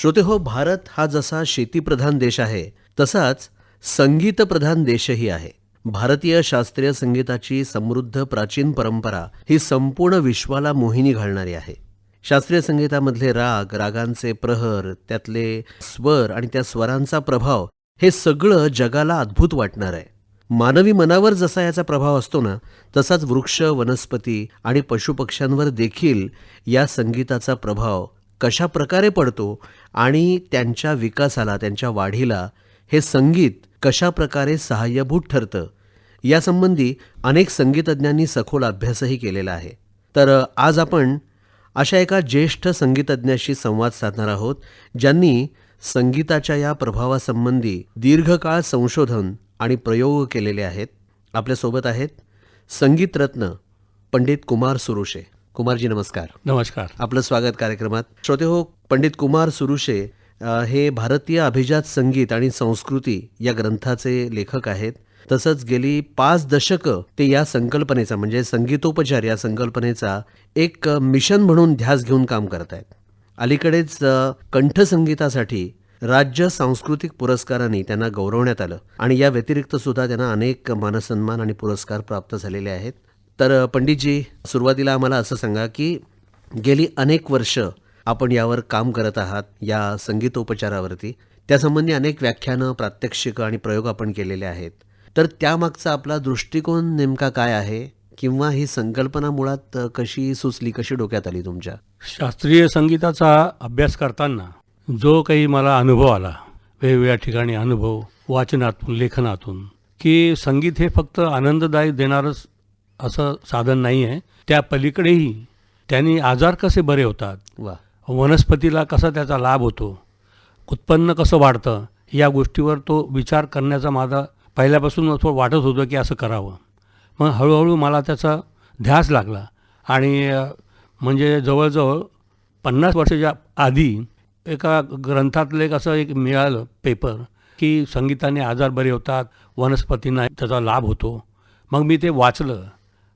श्रोते हो भारत हा जसा शेतीप्रधान देश आहे तसाच संगीतप्रधान देशही आहे. भारतीय शास्त्रीय संगीताची समृद्ध प्राचीन परंपरा ही संपूर्ण विश्वाला मोहिनी घालणारी आहे. शास्त्रीय संगीतामधले राग रागांचे प्रहर त्यातले स्वर आणि त्या स्वरांचा प्रभाव हे सगळं जगाला अद्भुत वाटणार आहे. मानवी मनावर जसा याचा प्रभाव असतो ना तसाच वृक्ष वनस्पती आणि पशुपक्ष्यांवर देखील या संगीताचा प्रभाव कशा प्रकारे पडतो आणि त्यांच्या विकासाला त्यांच्या वाढीला हे संगीत कशा प्रकारे सहाय्यभूत ठरतं यासंबंधी अनेक संगीतज्ञांनी सखोल अभ्यासही केलेला आहे. तर आज आपण अशा एका ज्येष्ठ संगीतज्ञाशी संवाद साधणार आहोत ज्यांनी संगीताच्या या प्रभावासंबंधी दीर्घकाळ संशोधन आणि प्रयोग केलेले आहेत. आपल्यासोबत आहेत संगीतरत्न पंडित कुमार सुरुशे. कुमारजी नमस्कार. नमस्कार. आपलं स्वागत कार्यक्रमात. श्रोते हो पंडित कुमार सुरुशे हे भारतीय अभिजात संगीत आणि संस्कृती या ग्रंथाचे लेखक आहेत. तसंच गेली पाच दशकं ते या संकल्पनेचा म्हणजे संगीतोपचार या संकल्पनेचा एक मिशन म्हणून ध्यास घेऊन काम करत आहेत. अलीकडेच कंठसंगीतासाठी राज्य सांस्कृतिक पुरस्कारांनी त्यांना गौरवण्यात आलं. आणि या व्यतिरिक्त सुद्धा त्यांना अनेक मानसन्मान आणि पुरस्कार प्राप्त झालेले आहेत. तर पंडितजी सुरुवातीला आम्हाला असं सांगा की गेली अनेक वर्ष आपण यावर काम करत आहात या संगीतोपचारावरती. त्यासंबंधी अनेक व्याख्यानं प्रात्यक्षिकं आणि प्रयोग आपण केलेले आहेत. तर त्यामागचा आपला दृष्टिकोन नेमका काय आहे? किंवा ही संकल्पना मुळात कशी सुचली कशी डोक्यात आली तुमच्या? शास्त्रीय संगीताचा अभ्यास करताना जो काही मला अनुभव आला वेगवेगळ्या ठिकाणी अनुभव वाचनातून लेखनातून की संगीत हे फक्त आनंददायी देणारंच असं साधन नाही आहे त्या पलीकडेही त्यांनी आजार कसे बरे होतात? वा. वनस्पतीला कसा त्याचा लाभ होतो? उत्पन्न कसं वाढतं? या गोष्टीवर तो विचार करण्याचा माझा पहिल्यापासून थोडं वाटत होतं की असं करावं. मग हळूहळू मला त्याचा ध्यास लागला. आणि म्हणजे जवळजवळ पन्नास वर्षाच्या आधी एका ग्रंथातलं एक असं एक मिळालं पेपर की संगीताने आजार बरे होतात वनस्पतींना त्याचा लाभ होतो. मग मी ते वाचलं.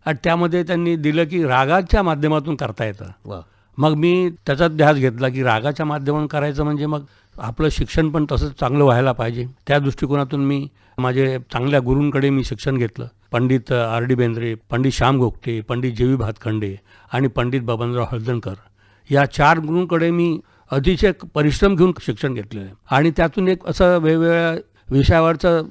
आणि त्यामध्ये त्यांनी दिलं की रागाच्या माध्यमातून करता येतं. मग मी त्याचा ध्यास घेतला की रागाच्या माध्यमातून करायचं म्हणजे मग आपलं शिक्षण पण तसंच चांगलं व्हायला पाहिजे. त्या दृष्टिकोनातून मी माझे चांगल्या गुरूंकडे मी शिक्षण घेतलं. पंडित आर. डी. बेंद्रे पंडित श्याम गोगटे पंडित जेवी भातखंडे आणि पंडित बबनराव हळदणकर या चार गुरूंकडे मी अतिशय परिश्रम घेऊन शिक्षण घेतलेलं आहे. आणि त्यातून एक असं वेगवेगळ्या विषयावरचं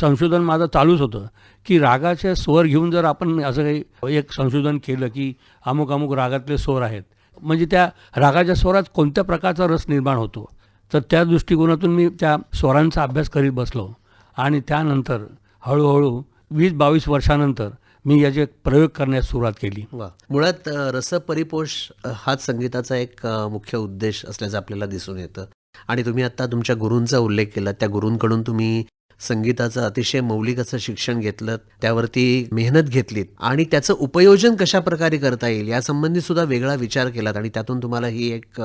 संशोधन माझं चालूच होतं. की रागाचे स्वर घेऊन जर आपण असं काही एक संशोधन केलं की अमुक अमुक रागातले स्वर आहेत. म्हणजे त्या रागाच्या स्वरात कोणत्या प्रकारचा रस निर्माण होतो? तर त्या दृष्टिकोनातून मी त्या स्वरांचा अभ्यास करीत बसलो. आणि त्यानंतर हळूहळू वीस बावीस वर्षानंतर मी याचे प्रयोग करण्यास सुरुवात केली. वा. मुळात रसपरिपोष हाच संगीताचा एक मुख्य उद्देश असल्याचं आपल्याला दिसून येतं. आणि तुम्ही आता तुमच्या गुरूंचा उल्लेख केला. त्या गुरूंकडून तुम्ही संगीताचं अतिशय मौलिक असं शिक्षण घेतलं त्यावरती मेहनत घेतलीत आणि त्याचं उपयोजन कशा प्रकारे करता येईल यासंबंधी सुद्धा वेगळा विचार केलात आणि त्यातून तुम्हाला ही एक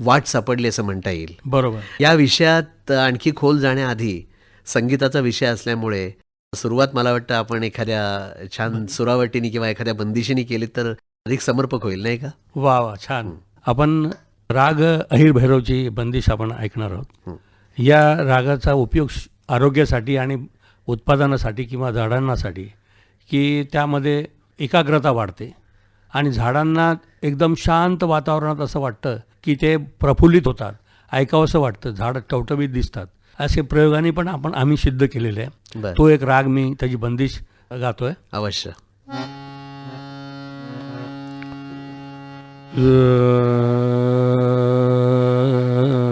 वाट सापडली असं म्हणता येईल. बरोबर. या विषयात आणखी खोल जाण्याआधी संगीताचा विषय असल्यामुळे सुरुवात मला वाटतं आपण एखाद्या छान सुरावटीने किंवा एखाद्या बंदिशीने केली तर अधिक समर्पक होईल नाही का? वा वा छान. आपण राग अहिर भैरवची बंदिश आपण ऐकणार आहोत. या रागाचा उपयोग आरोग्यासाठी आणि उत्पादनासाठी किंवा झाडांनासाठी की त्यामध्ये एकाग्रता वाढते. आणि झाडांना एकदम शांत वातावरणात असं वाटतं की ते प्रफुल्लित होतात. ऐकावंसं वाटतं. झाडं टवटवीत दिसतात. असे प्रयोगाने पण आपण आम्ही सिद्ध केलेले आहे. तो एक राग मी त्याची बंदिश गातोय. अवश्य. अलबेला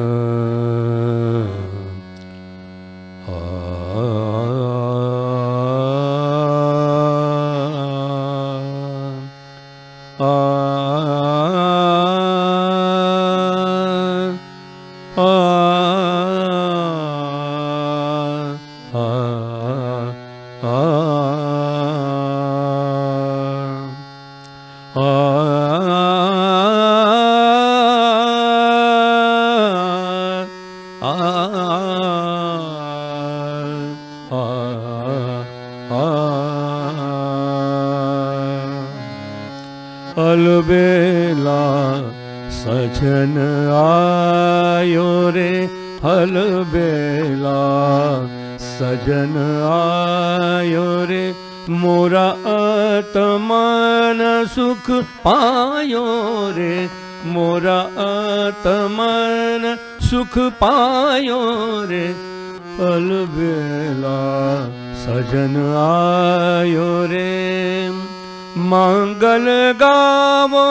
रे अलबेला सजन आयो रे। मंगल गावो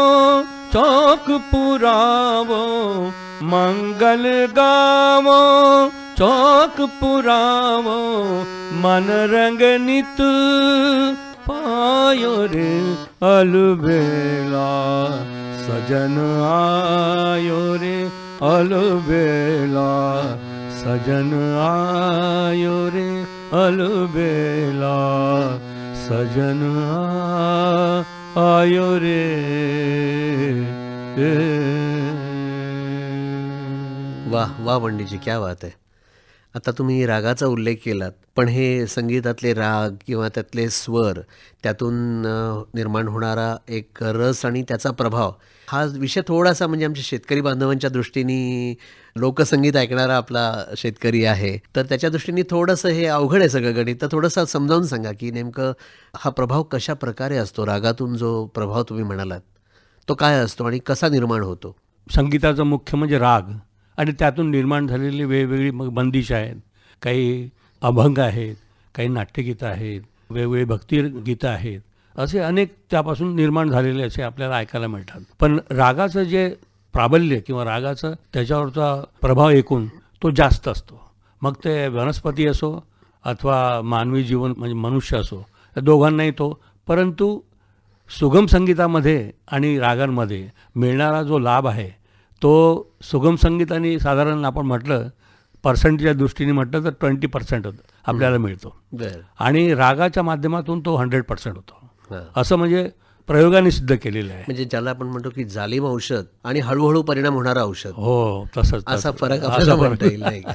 चौक पुरावो मंगल गावो चौक पुरावो मन रंग नित पायो रे अलबेला सजन आयो रे अलबेला सजन आयो रे अलबेला। सजन आयो रे। वाह वाह पंडितजी क्या बात है। आता तुम्ही रागाचा उल्लेख केलात पण हे संगीतातले राग किंवा त्यातले स्वर त्यातून निर्माण होणारा एक रस आणि त्याचा प्रभाव हा विषय थोडासा म्हणजे आमच्या शेतकरी बांधवांच्या दृष्टीने लोकसंगीत ऐकणारा आपला शेतकरी आहे तर त्याच्या दृष्टीने थोडंसं हे अवघड आहे सगळं गणित. तर थोडंसं समजावून सांगा की नेमकं हा प्रभाव कशा प्रकारे असतो? रागातून जो प्रभाव तुम्ही म्हणालात तो काय असतो आणि कसा निर्माण होतो? संगीताचं मुख्य म्हणजे राग. आणि त्यातून निर्माण झालेली वेगवेगळी मग बंदिश आहेत. काही अभंग आहेत काही नाट्यगीतं आहेत वेगवेगळी भक्तिगीतं आहेत. असे अनेक त्यापासून निर्माण झालेले असे आपल्याला ऐकायला मिळतात. पण रागाचं जे प्राबल्य किंवा रागाचं त्याच्यावरचा प्रभाव एकूण तो जास्त असतो. मग ते वनस्पती असो अथवा मानवी जीवन म्हणजे मनुष्य असो या दोघांनाही तो परंतु सुगम संगीतामध्ये आणि रागांमध्ये मिळणारा जो लाभ आहे तो सुगम संगीताने साधारण आपण म्हटलं पर्सेंटच्या दृष्टीने म्हटलं तर ट्वेंटी पर्सेंट आपल्याला मिळतो. आणि रागाच्या माध्यमातून तो हंड्रेड पर्सेंट होतो. असं म्हणजे प्रयोगाने सिद्ध केलेलं आहे. म्हणजे ज्याला आपण म्हणतो की जालिम औषध आणि हळूहळू परिणाम होणारं औषध. हो तसंच असा. फरक आपल्याला. म्हणता येईल नाही का?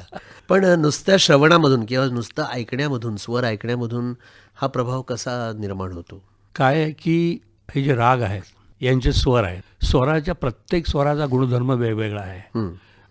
पण नुसत्या श्रवणामधून किंवा नुसतं ऐकण्यामधून स्वर ऐकण्यामधून हा प्रभाव कसा निर्माण होतो? काय की हे जे राग आहेत यांचे स्वर आहेत. स्वराच्या प्रत्येक स्वराचा गुणधर्म वेगवेगळा आहे.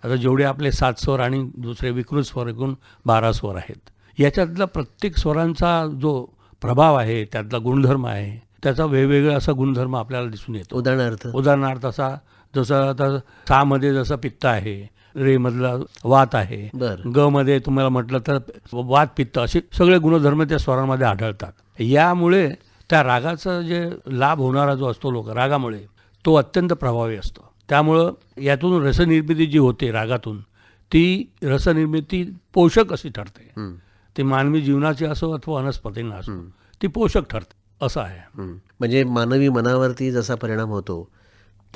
आता जेवढे आपले सात स्वर आणि दुसरे विकृत स्वर एकूण बारा स्वर आहेत. याच्यातला प्रत्येक स्वरांचा जो प्रभाव आहे त्यातला गुणधर्म आहे त्याचा वेगवेगळा असा गुणधर्म आपल्याला दिसून येतो. उदाहरणार्थ? उदाहरणार्थ असा जसं आता सामध्ये जसं पित्त आहे रे मधला वात आहे ग मध्ये तुम्हाला म्हटलं तर वात पित्त असे सगळे गुणधर्म त्या स्वरांमध्ये आढळतात. यामुळे त्या रागाचा जे लाभ होणारा जो असतो लोक रागामुळे तो अत्यंत प्रभावी असतो. त्यामुळं यातून रसनिर्मिती जी होते रागातून ती रसनिर्मिती पोषक अशी ठरते. ती मानवी जीवनाची असो अथवा वनस्पतींना असो ती पोषक ठरते असं आहे. म्हणजे मानवी मनावरती जसा परिणाम होतो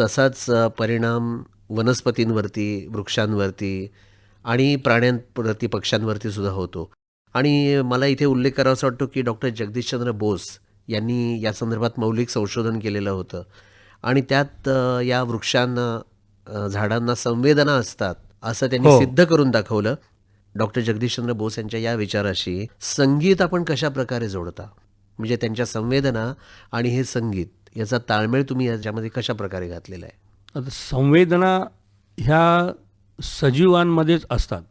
तसाच परिणाम वनस्पतींवरती वृक्षांवरती आणि प्राण्यांप्रती पक्ष्यांवरती सुद्धा होतो. आणि मला इथे उल्लेख करावासा वाटतो की डॉक्टर जगदीशचंद्र बोस यांनी या संदर्भात मौलिक संशोधन केलेलं होतं. आणि त्यात या वृक्षांना झाडांना संवेदना असतात असं त्यांनी हो. सिद्ध करून दाखवलं. डॉक्टर जगदीशचंद्र बोस यांच्या या विचाराशी संगीत आपण कशा प्रकारे जोडता? म्हणजे त्यांच्या संवेदना आणि हे संगीत याचा ताळमेळ तुम्ही याच्यामध्ये कशा प्रकारे घातलेला आहे? आता संवेदना ह्या सजीवांमध्येच असतात.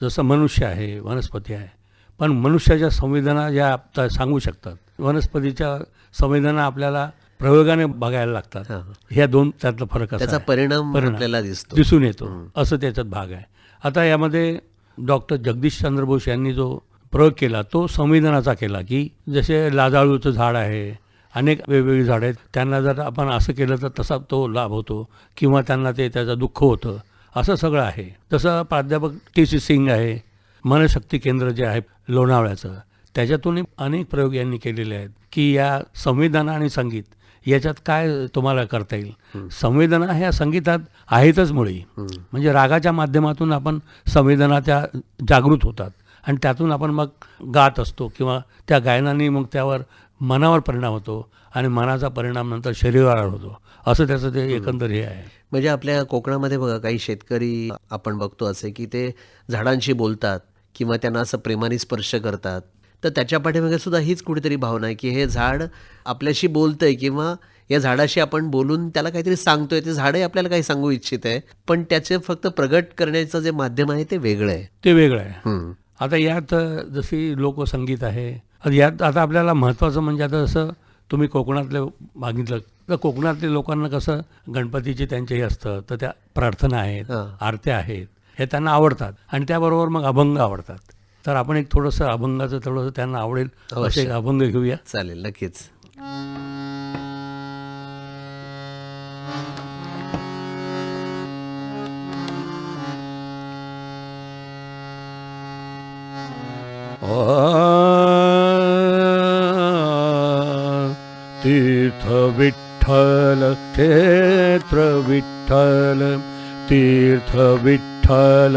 जसं मनुष्य आहे वनस्पती आहे. पण मनुष्याच्या संवेदना ज्या सांगू शकतात वनस्पतीच्या संवेदना आपल्याला प्रयोगाने बघायला लागतात. ह्या दोन त्यातला फरक त्याचा. परिणाम. आपल्याला दिसतो दिसून येतो असं त्याच्यात भाग आहे आता यामध्ये डॉक्टर जगदीश चंद्र बोस यांनी जो प्रयोग केला तो संवेदनाचा केला की जसे लाजाळूचं झाड आहे अनेक वेगवेगळी झाडं आहेत त्यांना जर आपण असं केलं तर तसा तो लाभ होतो किंवा त्यांना ते त्याचं दुःख होतं असं सगळं आहे जसं प्राध्यापक टी सी सिंग आहे मनशक्ती केंद्र जे आहे लोणावळ्याचं त्याच्यातून अनेक प्रयोग यांनी केलेले आहेत की या संवेदना आणि संगीत याच्यात काय तुम्हाला करता येईल? संवेदना ह्या संगीतात आहेतच मुळी. म्हणजे रागाच्या माध्यमातून आपण संवेदना त्या जागृत होतात आणि त्यातून आपण मग गात असतो किंवा त्या गायनाने मग त्यावर मनावर परिणाम होतो आणि मनाचा परिणाम नंतर शरीरावर होतो. असं त्याचं ते एकंदर हे आहे. म्हणजे आपल्या कोकणामध्ये बघा काही शेतकरी आपण बघतो असे की ते झाडांशी बोलतात किंवा त्यांना असं प्रेमाने स्पर्श करतात. तर त्याच्या पाठीमागे सुद्धा हीच कुठेतरी भावना आहे की हे झाड आपल्याशी बोलतंय किंवा या झाडाशी आपण बोलून त्याला काहीतरी सांगतोय ते झाडही आपल्याला काही सांगू इच्छित आहे. पण त्याचे फक्त प्रगट करण्याचं जे माध्यम आहे ते वेगळं आहे. ते वेगळं आहे. आता यात जशी लोकसंगीत आहे यात आता आपल्याला महत्त्वाचं म्हणजे आता जसं तुम्ही कोकणातलं मागितलं तर कोकणातल्या लोकांना कसं गणपतीचे त्यांचे हे असतं तर त्या प्रार्थना आहेत. आरत्या आहेत हे त्यांना आवडतात. आणि त्याबरोबर मग अभंग आवडतात. तर आपण एक थोडंसं अभंगाचं थोडंसं त्यांना आवडेल असं. एक अभंग घेऊया चालेल नक्कीच तीर्थ विठ्ठल क्षेत्र विठ्ठल तीर्थ विठ्ठल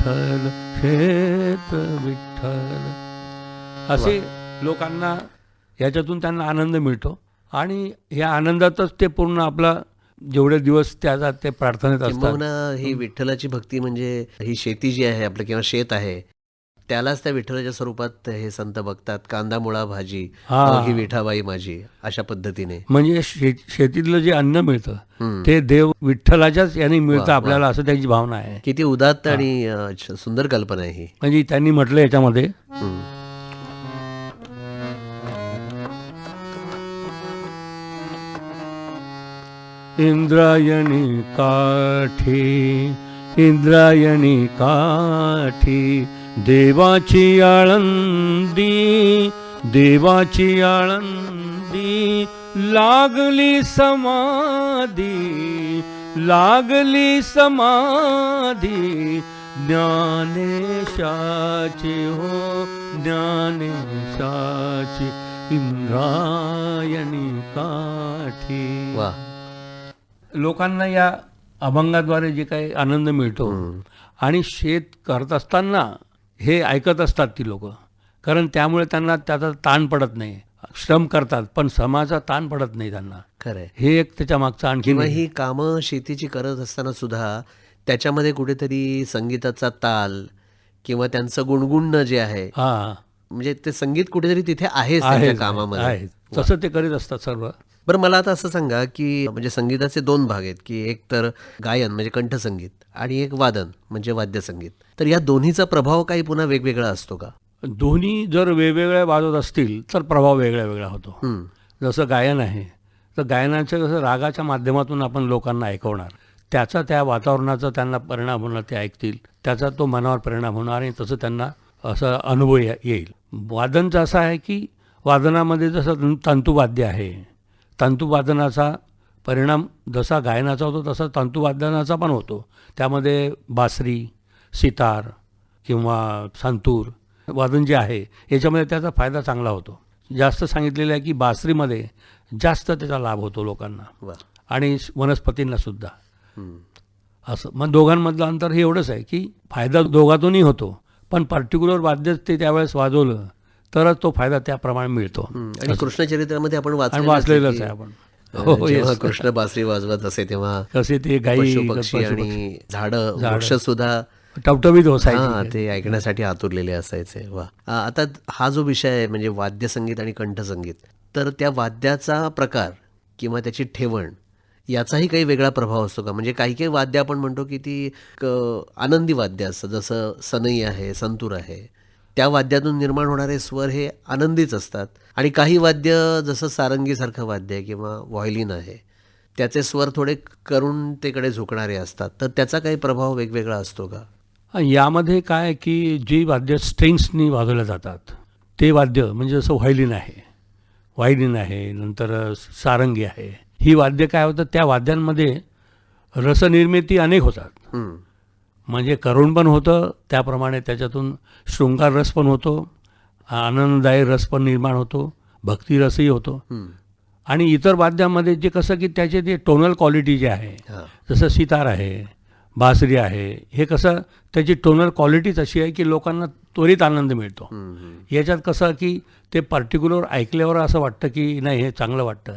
क्षेत्र विठ्ठल. असे लोकांना याच्यातून त्यांना आनंद मिळतो आणि या आनंदातच ते पूर्ण आपला जेवढे दिवस त्याचा ते प्रार्थनेत असतात. ही विठ्ठलाची भक्ती म्हणजे ही शेती जी आहे आपलं किंवा शेत आहे त्यालाच त्या विठ्ठलाच्या स्वरूपात हे संत बघतात कांदा मुळा भाजी हा. ही विठाबाई माझी अशा पद्धतीने म्हणजे शेतीतलं जे अन्न मिळतं. ते देव विठ्ठलाच्याच यांनी मिळतं. आपल्याला असं त्याची भावना आहे किती उदात्त आणि सुंदर कल्पना आहे ही म्हणजे त्यांनी म्हटलं याच्यामध्ये. इंद्रायणी काठी इंद्रायणी काठी देवाची आळंदी देवाची आळंदी लागली समाधी लागली समाधी ज्ञानेशाची हो ज्ञानेशाची इंद्रायणी काठी. वा. लोकांना या अभंगाद्वारे जे काही आनंद मिळतो आणि शेत करत असताना हे ऐकत असतात ती लोक. कारण त्यामुळे त्यांना त्याचा ताण पडत नाही. श्रम करतात पण समाजा ताण पडत नाही त्यांना. खरंय. हे एक त्याच्या मागचं आणखी ही कामं शेतीची करत असताना सुद्धा त्याच्यामध्ये कुठेतरी संगीताचा ताल किंवा त्यांचं गुणगुणणं जे आहे हा. म्हणजे ते संगीत कुठेतरी तिथे आहे कामामध्ये. आहे तसं ते करीत असतात सर्व. बरं मला आता असं सांगा की म्हणजे संगीताचे दोन भाग आहेत की एक तर गायन म्हणजे कंठसंगीत आणि एक वादन म्हणजे वाद्यसंगीत. तर या दोन्हीचा प्रभाव काही पुन्हा वेगवेगळा असतो का? दोन्ही जर वेगवेगळ्या वाजत असतील तर प्रभाव वेगळा वेगळा होतो. जसं गायन आहे तर गायनाचं कसं रागाच्या माध्यमातून आपण लोकांना ऐकवणार त्याचा त्या वातावरणाचा त्यांना परिणाम होणार ते ऐकतील त्याचा तो मनावर परिणाम होणार आणि तसं त्यांना असं अनुभव येईल. वादनचं असं आहे की वादनामध्ये जसं तंतुवाद्य आहे तंतुवादनाचा परिणाम जसा गायनाचा होतो तसा तंतुवादनाचा पण होतो. त्यामध्ये बासरी सितार किंवा संतूर वादन जे आहे याच्यामध्ये त्याचा फायदा चांगला होतो. जास्त सांगितलेलं आहे की बासरीमध्ये जास्त त्याचा लाभ होतो लोकांना. आणि वनस्पतींना सुद्धा. असं मग दोघांमधलं अंतर हे एवढंच आहे की फायदा दोघातूनही होतो. पण पर्टिक्युलर वाद्य ते त्यावेळेस वाजवलं तरच तो फायदा त्याप्रमाणे मिळतो. आणि कृष्णचरित्रामध्ये आपण वाचलेलंच आहे आपण. हो. कृष्ण बासरी वाजवत असे तेव्हा कसे ते गाई पक्षी आणि झाडं. वृक्ष सुद्धा टवटवीत हा होसायचे ते ऐकण्यासाठी आतुरलेले असायचे. वा. आता हा जो विषय आहे म्हणजे वाद्यसंगीत आणि कंठसंगीत तर त्या वाद्याचा प्रकार किंवा त्याची ठेवण याचाही काही वेगळा प्रभाव असतो का? म्हणजे काही काही वाद्य आपण म्हणतो की ती आनंदी वाद्य असतं. जसं सनई आहे संतूर आहे त्या वाद्यातून निर्माण होणारे स्वर हे आनंदीच असतात. आणि काही वाद्य जसं सारंगीसारखं वाद्य आहे किंवा व्हायलिन आहे त्याचे स्वर थोडे करुणतेकडे झुकणारे असतात. तर त्याचा काही प्रभाव वेगवेगळा असतो का? यामध्ये काय की जी वाद्य स्ट्रिंग्सनी वाजवल्या जातात ते वाद्य म्हणजे जसं व्हायलिन आहे व्हायलिन आहे नंतर सारंगी आहे ही वाद्य काय होतं त्या वाद्यांमध्ये रसनिर्मिती अनेक होतात. म्हणजे करुण पण होतं त्याप्रमाणे त्याच्यातून शृंगार रस पण होतो आनंददायी रस पण निर्माण होतो भक्तिरसही होतो. आणि इतर वाद्यामध्ये जे कसं की त्याचे ते टोनल क्वालिटी जे आहे जसं सितार आहे बासरी आहे हे कसं त्याची टोनल क्वालिटीच अशी आहे की लोकांना त्वरित आनंद मिळतो. याच्यात कसं की ते पर्टिक्युलर ऐकल्यावर असं वाटतं की नाही हे चांगलं वाटतं.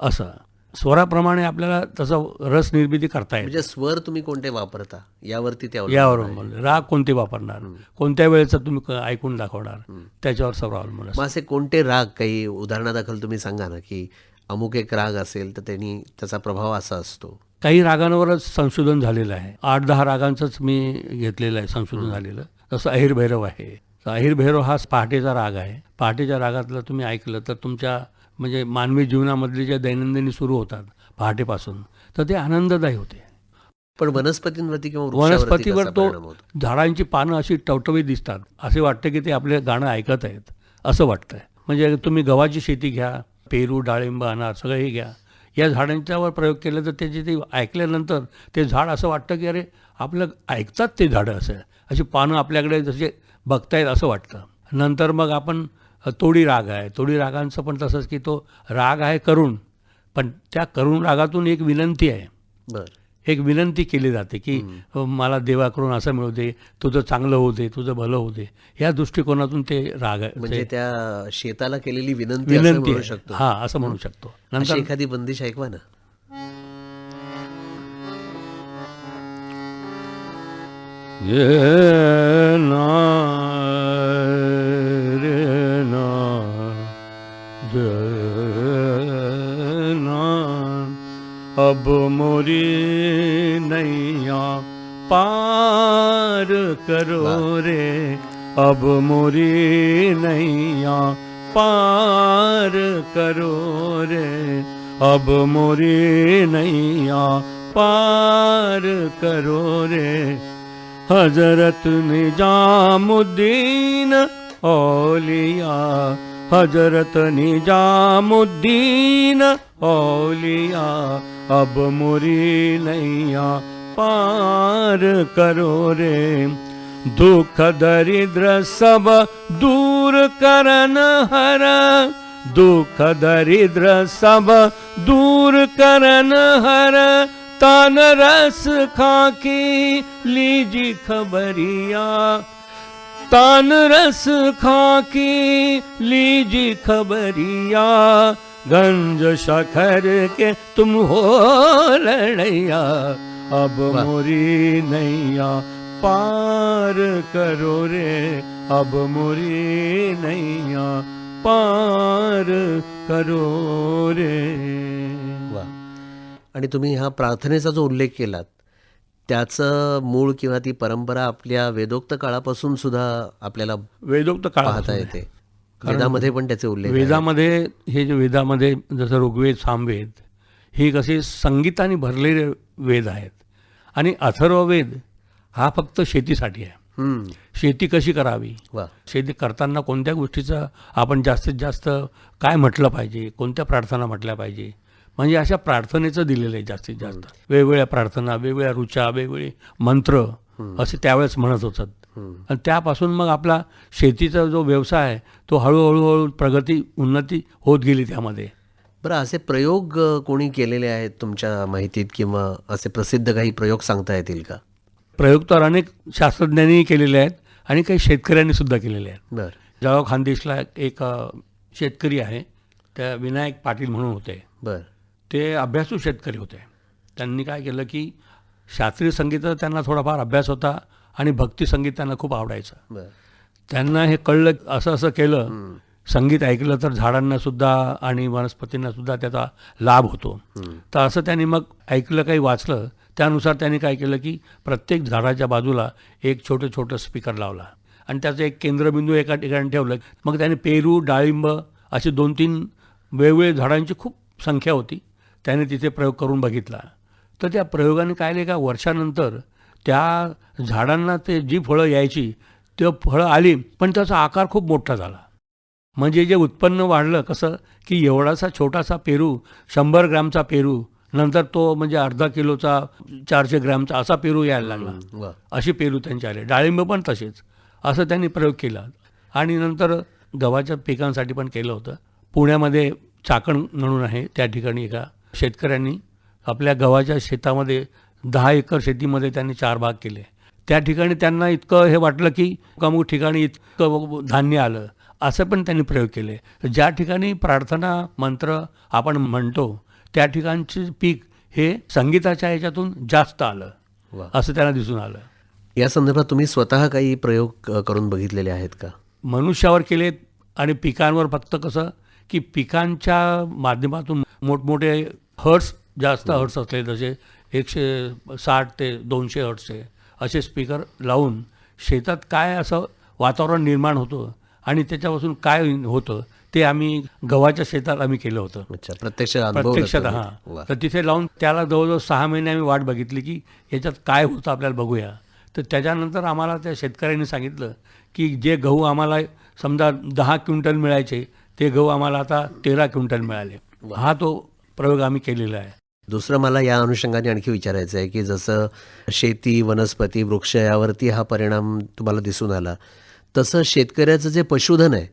असं. स्वराप्रमाणे आपल्याला तसं रस निर्मिती करता येते म्हणजे स्वर तुम्ही कोणते वापरता? यावरती ते अवलंबून यावर. अवलंबून. राग कोणते वापरणार? कोणत्या वेळेचं तुम्ही ऐकून दाखवणार? त्याच्यावर सर्व अवलंबून असे कोणते राग काही उदाहरणादाखल तुम्ही सांगा ना की अमुक एक राग असेल तर त्यांनी त्याचा प्रभाव असा असतो. काही रागांवरच संशोधन झालेलं आहे. आठ दहा रागांचंच मी घेतलेलं आहे संशोधन झालेलं. जसं अहिर भैरव आहे. तर अहिर भैरव हा पहाटेचा राग आहे. पहाटेच्या रागातलं तुम्ही ऐकलं तर तुमच्या म्हणजे मानवी जीवनामधले जे दैनंदिनी सुरू होतात पहाटेपासून तर ते आनंददायी होते. पण वनस्पतींवरती किंवा वनस्पतीवर तो? झाडांची पानं अशी टवटवीत दिसतात असे वाटतं की ते आपले गाणं ऐकत आहेत असं वाटतंय. म्हणजे तुम्ही गव्हाची शेती घ्या पेरू डाळिंब अनार सगळं हे घ्या. या झाडांच्यावर प्रयोग केला तर त्याचे ते ऐकल्यानंतर ते झाड असं वाटतं की अरे आपलं ऐकतात ते झाडं असं अशी पानं आपल्याकडे जसे बघतायत असं वाटतं. नंतर मग आपण तोडी राग आहे. तोडी रागांचं पण तसंच की तो राग आहे करुण. पण त्या करुण रागातून एक विनंती आहे. बर. एक विनंती केली जाते की मला देवाकडून असं मिळू दे तुझं चांगलं होऊ दे तुझं भलं होऊ दे. या दृष्टिकोनातून ते राग आहे. म्हणजे त्या शेताला केलेली विनंती विनंती हा असं म्हणू शकतो. नंतर एखादी बंदिश ऐकवा ना. अब मोरी नैया पार करो रे। अब मोरी नैया पार करो रे। अब मोरी नैया पार करो रे हजरत निजामुद्दीन औलिया। हजरत निजामुद्दीन औलिया। अब मुरी नैया पार करो रे। दुख दरिद्र सब दूर करन हर। दुख दरिद्र सब दूर करन हर तान रस खाकी लीजी खबरिया। तान रस खाकी लीजी खबरिया। गंज शखर के तुम हो लड़ैया। अब। मोरी नैया पार करो रे। अब मोरी नैया पार करो रे। आणि तुम्ही हा प्रार्थनेचा जो उल्लेख केलात त्याचं मूळ किंवा ती परंपरा आपल्या वेदोक्त काळापासून सुद्धा आपल्याला वेदोक्त पाहता काळात येते. वेदामध्ये पण त्याचे उल्लेख. वेदामध्ये हे जे वेदामध्ये जसं ऋग्वेद सामवेद ही कशी संगीताने भरलेले वेद आहेत. आणि अथर्ववेद हा फक्त शेतीसाठी आहे. शेती कशी करावी? शेती करताना कोणत्या गोष्टीचं आपण जास्तीत जास्त काय म्हटलं पाहिजे? कोणत्या प्रार्थना म्हटल्या पाहिजे? म्हणजे अशा प्रार्थनेचं दिलेलं आहे जास्तीत जास्त. वेगवेगळ्या प्रार्थना वेगवेगळ्या रुचा वेगवेगळे मंत्र असे त्यावेळेस म्हणत होतात. आणि त्यापासून मग आपला शेतीचा जो व्यवसाय आहे तो हळूहळू हळू प्रगती उन्नती होत गेली त्यामध्ये. बरं असे प्रयोग कोणी केलेले आहेत तुमच्या माहितीत किंवा असे प्रसिद्ध काही प्रयोग सांगता येतील का? प्रयोग तर अनेक शास्त्रज्ञांनी केलेले आहेत आणि काही शेतकऱ्यांनी सुद्धा केलेले आहेत. बर. जळगाव खानदेशला एक शेतकरी आहे त्या विनायक पाटील म्हणून होते. बर. ते अभ्यासू शेतकरी होते. त्यांनी काय केलं की शास्त्रीय संगीताचा त्यांना थोडाफार अभ्यास होता आणि भक्ती संगीत त्यांना खूप आवडायचं. त्यांना हे कळलं असं असं केलं संगीत ऐकलं तर झाडांना सुद्धा आणि वनस्पतींना सुद्धा त्याचा लाभ होतो. तर असं त्यांनी मग ऐकलं काही वाचलं. त्यानुसार त्यांनी काय केलं की प्रत्येक झाडाच्या बाजूला एक छोटं छोटं स्पीकर लावला आणि त्याचं एक केंद्रबिंदू एका ठिकाणी ठेवलं. मग त्याने पेरू डाळिंब असे दोन तीन वेगवेगळे झाडांची खूप संख्या होती. त्याने तिथे प्रयोग करून बघितला. तर त्या प्रयोगाने काय झालं का वर्षानंतर त्या झाडांना ते जी फळं यायची ते फळं आली पण त्याचा आकार खूप मोठा झाला. म्हणजे जे उत्पन्न वाढलं कसं की एवढासा छोटासा पेरू शंभर ग्रॅमचा पेरू नंतर तो म्हणजे अर्धा किलोचा चारशे ग्रॅमचा असा पेरू यायला लागला. असे पेरू त्यांचे आले. डाळिंब पण तसेच. असं त्यांनी प्रयोग केला. आणि नंतर गव्हाच्या पिकांसाठी पण केलं होतं. पुण्यामध्ये चाकण म्हणून आहे त्या ठिकाणी एका शेतकऱ्यांनी आपल्या गव्हाच्या शेतामध्ये दहा एकर शेतीमध्ये त्यांनी चार भाग केले. त्या ठिकाणी त्यांना इतकं हे वाटलं की अमुक ठिकाणी इतकं धान्य आलं. असं पण त्यांनी प्रयोग केले. ज्या ठिकाणी प्रार्थना मंत्र आपण म्हणतो त्या ठिकाणचे पीक हे संगीताच्या ह्याच्यातून जास्त आलं. असं त्यांना दिसून आलं. या संदर्भात तुम्ही स्वतः काही प्रयोग करून बघितलेले आहेत का? मनुष्यावर केलेत आणि पिकांवर फक्त कसं की पिकांच्या माध्यमातून मोठमोठे हर्ट्स जास्त हर्ट्स असले जसे एकशे साठ ते दोनशे हर्ट्सचे असे स्पीकर लावून शेतात काय असं वातावरण निर्माण होतं आणि त्याच्यापासून काय होतं ते आम्ही गव्हाच्या शेतात आम्ही केलं होतं. प्रत्यक्ष प्रत्यक्षात. हां. तर तिथे लावून त्याला जवळजवळ सहा महिने आम्ही वाट बघितली की याच्यात काय होतं आपल्याला बघूया. तर त्याच्यानंतर आम्हाला त्या शेतकऱ्यांनी सांगितलं की जे गहू आम्हाला समजा दहा क्विंटल मिळायचे ते गहू आम्हाला आता तेरा क्विंटल मिळाले. हा तो प्रयोग आम्ही केलेला आहे. दुसरं मला या अनुषंगाने आणखी विचारायचं आहे की जसं शेती वनस्पती वृक्ष यावरती हा परिणाम तुम्हाला दिसून आला. तसं शेतकऱ्याचं जे पशुधन आहे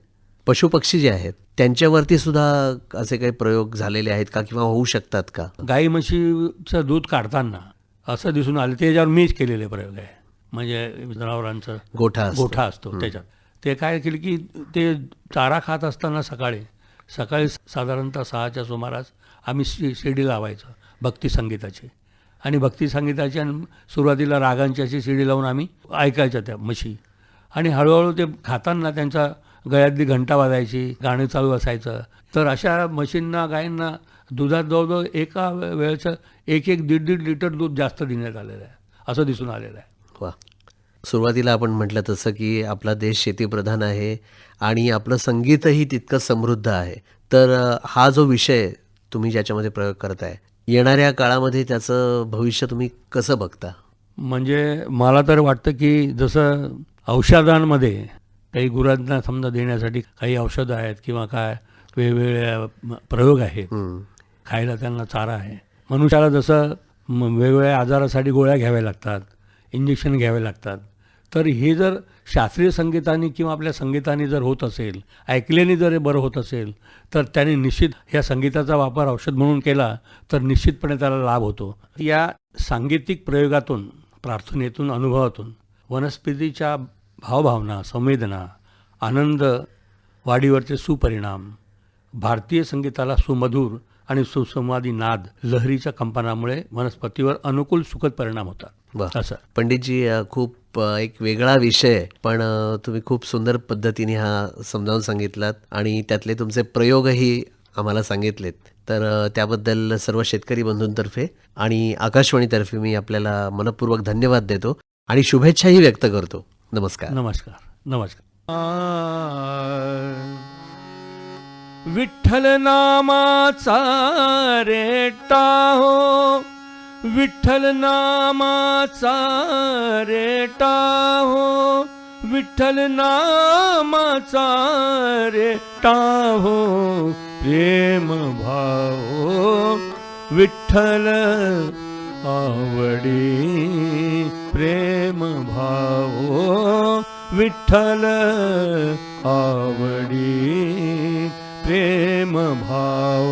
पशुपक्षी जे आहेत त्यांच्यावरती सुद्धा असे काही प्रयोग झालेले आहेत का किंवा होऊ शकतात का? गाई म्हशीचं दूध काढताना असं दिसून आलं. ते त्याच्यावर मीच केलेले प्रयोग आहे. म्हणजे जनावरांचं गोठा. गोठा असतो त्याच्यात. ते काय केलं की ते चारा खात असताना सकाळी सकाळी साधारणतः सहाच्या सुमारास आम्ही शि डी लावायचं भक्ती संगीताची. आणि भक्ती संगीताची आणि सुरुवातीला रागांची अशी शिडी लावून आम्ही ऐकायच्या त्या म्हशी. आणि हळूहळू ते खाताना त्यांचा गळ्यातली घंटा वाजायची गाणं चालू असायचं. तर अशा म्हशींना गायींना दुधात जवळजवळ एका वेळेचं एक एक दीड दीड लिटर दूध जास्त देण्यात आलेलं आहे. असं दिसून आलेलं आहे. वा. सुरुवातीला आपण म्हटलं तसं की आपला देश शेतीप्रधान आहे आणि आपलं संगीतही तितकं समृद्ध आहे. तर हा जो विषय तुम्ही ज्याच्यामध्ये प्रयोग करताय. येणाऱ्या काळामध्ये त्याचं भविष्य तुम्ही कसं बघता? म्हणजे मला तर वाटतं की जसं औषधांमध्ये काही गुरांना समजा देण्यासाठी काही औषधं आहेत किंवा काय वेगवेगळ्या प्रयोग आहेत. खायला त्यांना चारा आहे. मनुष्याला जसं वेगवेगळ्या आजारासाठी गोळ्या घ्याव्या लागतात इंजेक्शन घ्यावे लागतात. तर हे जर शास्त्रीय संगीताने किंवा आपल्या संगीताने जर होत असेल ऐकल्याने जर हे बरं होत असेल तर त्याने निश्चित ह्या संगीताचा वापर औषध म्हणून केला तर निश्चितपणे त्याला लाभ होतो. या सांगीतिक प्रयोगातून प्रार्थनेतून अनुभवातून वनस्पतीच्या भावभावना संवेदना आनंद वाढीवरचे सुपरिणाम भारतीय संगीताला सुमधुर आणि सुसंवादी नाद लहरीच्या कंपनामुळे वनस्पतीवर अनुकूल सुखद परिणाम. होतात. असं. पंडितजी अ, खूप एक वेगळा विषय पण तुम्ही खूप सुंदर पद्धतीने हा समजावून सांगितलात आणि त्यातले तुमचे प्रयोगही आम्हाला सांगितलेत. तर त्याबद्दल सर्व शेतकरी बंधूंतर्फे आणि आकाशवाणीतर्फे मी आपल्याला मनपूर्वक धन्यवाद देतो आणि शुभेच्छाही व्यक्त करतो. नमस्कार. नमस्कार. नमस्कार. विठ्ठल नामाचा रेटा हो. विठ्ठल नामाचा रेटा हो विठ्ठल नामाचा रेटा हो प्रेम भाव विठ्ठल आवडी प्रेम भाव विठ्ठल आवडी प्रेम भाव